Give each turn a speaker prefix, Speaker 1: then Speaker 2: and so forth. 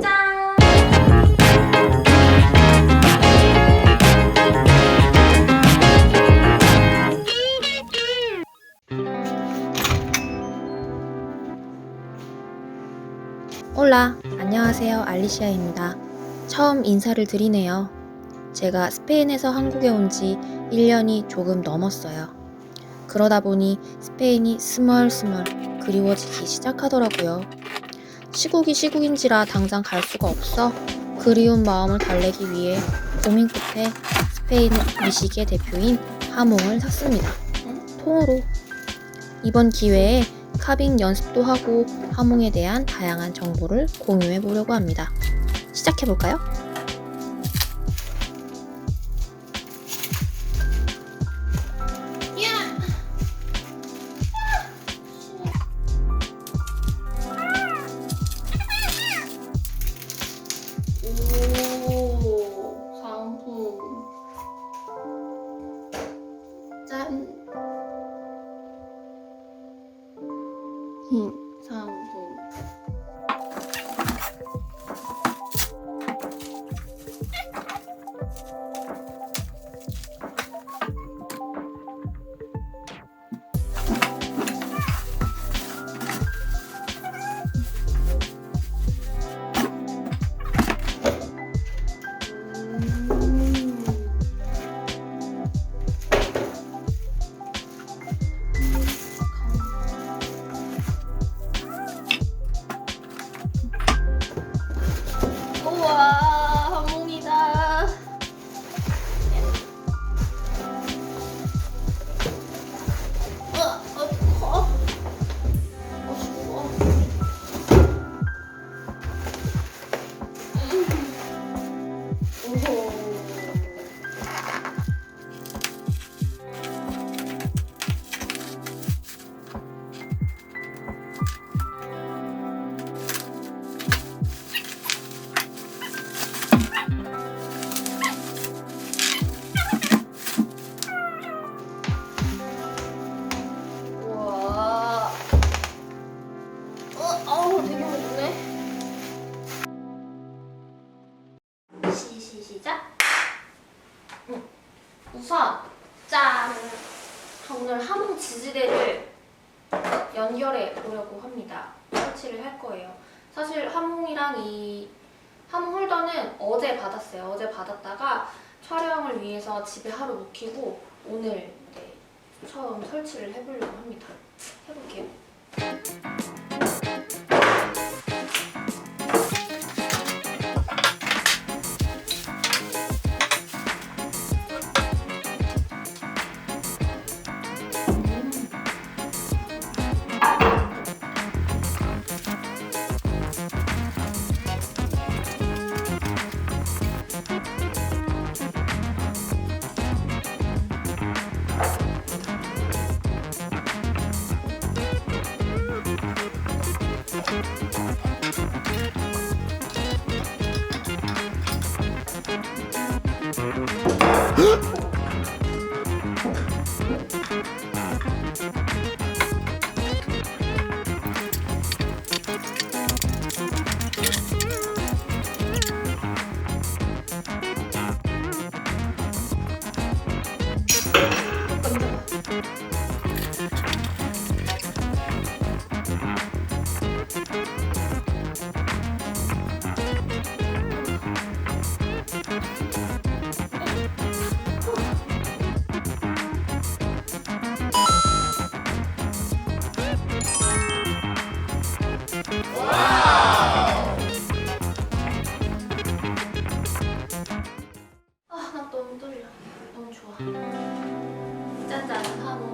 Speaker 1: 짠!
Speaker 2: 올라, 안녕하세요. 알리시아입니다. 처음 인사를 드리네요. 제가 스페인에서 한국에 온 지 1년이 조금 넘었어요. 그러다 보니 스페인이 스멀스멀 그리워지기 시작하더라고요. 시국이 시국인지라 당장 갈 수가 없어 그리운 마음을 달래기 위해 고민 끝에 스페인 미식의 대표인 하몽을 샀습니다. 통으로. 이번 기회에 카빙 연습도 하고 하몽에 대한 다양한 정보를 공유해 보려고 합니다. 시작해 볼까요?
Speaker 1: 嗯。 우선, 짠. 오늘 하몽 지지대를 연결해 보려고 합니다. 설치를 할 거예요. 사실 하몽이랑 이 하몽 홀더는 어제 받았어요. 어제 받았다가 촬영을 위해서 집에 하루 묵히고 오늘 네, 처음 설치를 해보려고 합니다. 해볼게요. 좋아. 짠짠 하고.